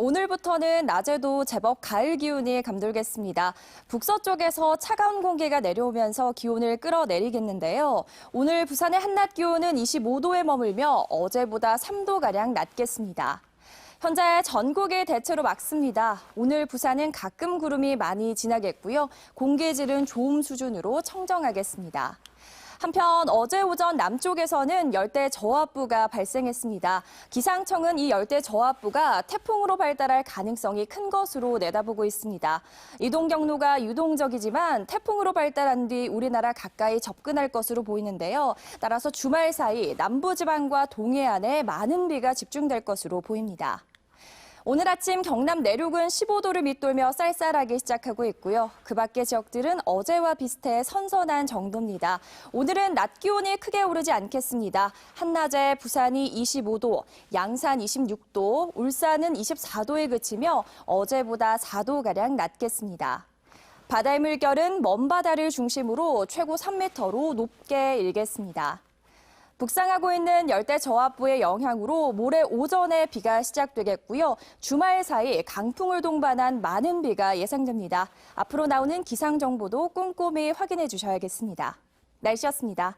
오늘부터는 낮에도 제법 가을 기운이 감돌겠습니다. 북서쪽에서 차가운 공기가 내려오면서 기온을 끌어내리겠는데요. 오늘 부산의 한낮 기온은 25도에 머물며 어제보다 3도가량 낮겠습니다. 현재 전국이 대체로 맑습니다. 오늘 부산은 가끔 구름이 많이 지나겠고요. 공기질은 좋음 수준으로 청정하겠습니다. 한편 어제 오전 남쪽에서는 열대 저압부가 발생했습니다. 기상청은 이 열대 저압부가 태풍으로 발달할 가능성이 큰 것으로 내다보고 있습니다. 이동 경로가 유동적이지만 태풍으로 발달한 뒤 우리나라 가까이 접근할 것으로 보이는데요. 따라서 주말 사이 남부지방과 동해안에 많은 비가 집중될 것으로 보입니다. 오늘 아침 경남 내륙은 15도를 밑돌며 쌀쌀하게 시작하고 있고요. 그 밖의 지역들은 어제와 비슷해 선선한 정도입니다. 오늘은 낮 기온이 크게 오르지 않겠습니다. 한낮에 부산이 25도, 양산 26도, 울산은 24도에 그치며 어제보다 4도가량 낮겠습니다. 바다의 물결은 먼 바다를 중심으로 최고 3m로 높게 일겠습니다. 북상하고 있는 열대 저압부의 영향으로 모레 오전에 비가 시작되겠고요. 주말 사이 강풍을 동반한 많은 비가 예상됩니다. 앞으로 나오는 기상 정보도 꼼꼼히 확인해 주셔야겠습니다. 날씨였습니다.